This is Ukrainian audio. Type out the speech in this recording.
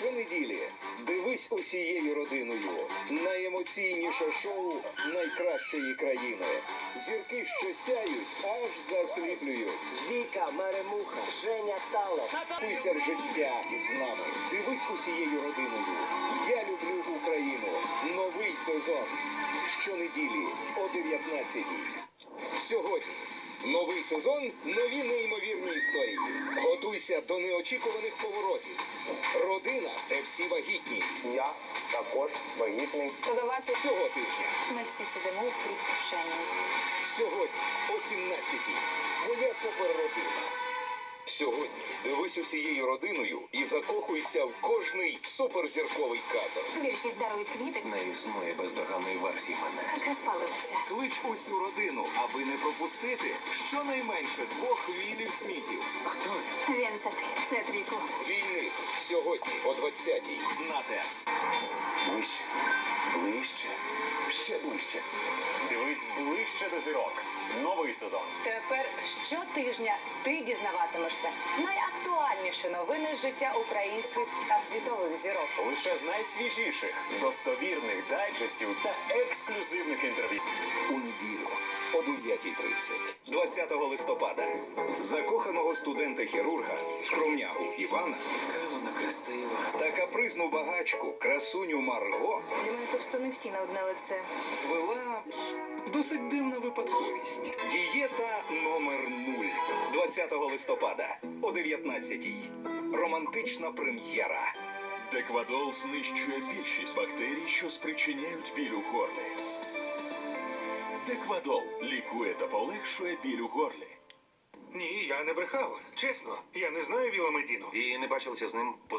Щонеділі дивись усією родиною. Найемоційніше шоу найкращої країни. Зірки, що сяють, аж засліплюють. Віка, Меремуха, Женя Талер. Пися життя з нами. Дивись усією родиною. Я люблю Україну. Новий сезон. Щонеділі о 19 Сьогодні новий сезон, нові неймовірні історії. До неочікуваних поворотів. Родина, де всі вагітні. Я також вагітний. Подавати Цього тижня. ми всі сидимо у предвкушенні. Сьогодні о 17-й. Твоя суперродина. Сьогодні дивись усією родиною і закохуйся в кожний суперзірковий кадр. Більшість дарують квіти, Не існує бездоганної версії мене. яка спалилася. Клич усю родину, аби не пропустити щонайменше двох вілів смітів. Війни сьогодні о 20-й. На те. Ближче. Ще ближче. Дивись ближче до зірок. Новий сезон. Тепер щотижня ти дізнаватимешся найактуальніші новини з життя українських та світових зірок. Лише з найсвіжіших, достовірних дайджестів та ексклюзивних інтерв'ю. У неділю о 9.30. 20 листопада. Закоханого студента-хірурга, скромнягу Івана Яка вона красива. Та капризну багачку, красуню Марго мене просто не всі на одне лице. звела досить дивна випадковість. Дієта номер 0. 20 листопада о 19-й. Романтична прем'єра. Деквадол знищує більшість бактерій, що спричиняють біль у горлі. Деквадол лікує та полегшує біль у горлі. Ні, я не брехав. Чесно, я не знаю Віла Медіну. І не бачилися з ним поза